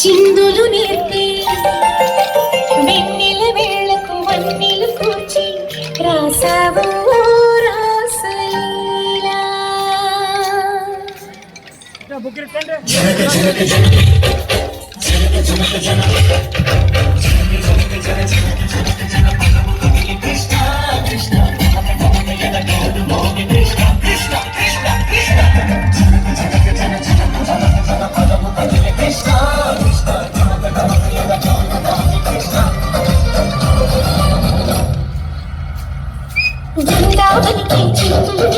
చిందులు నేర్పి. వెన్నెల వేళకు వన్నెలు కూర్చి రాసావు రాసలీలా. Book Let's go.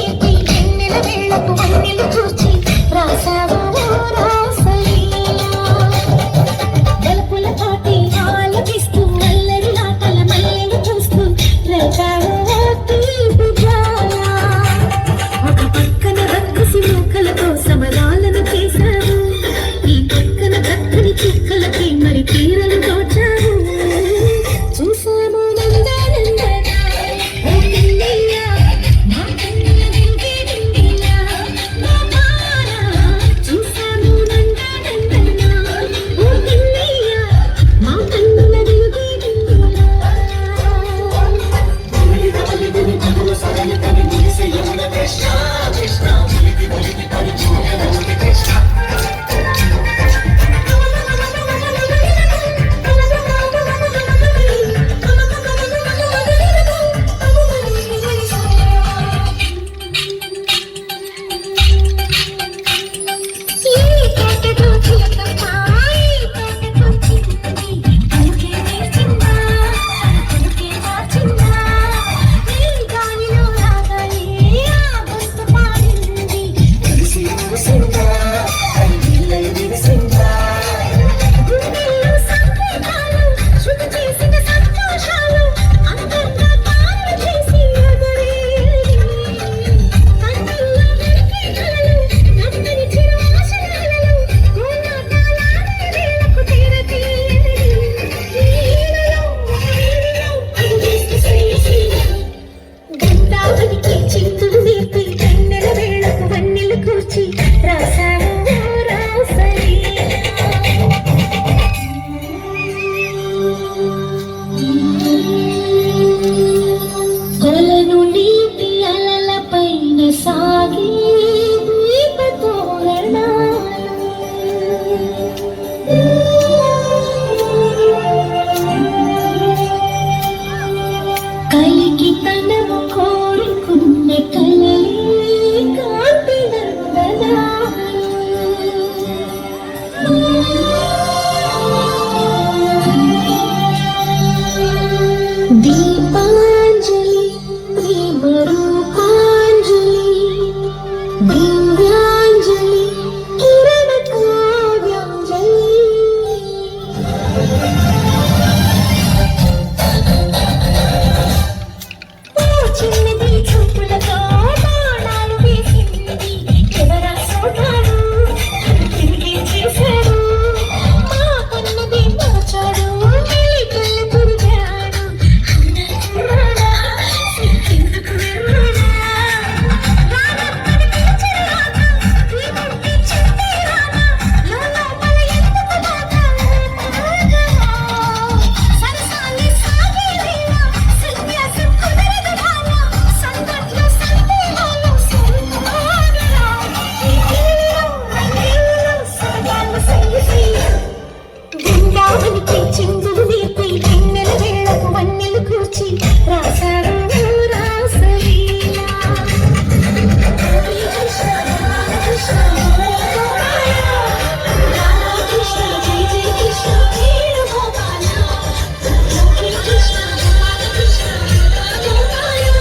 Di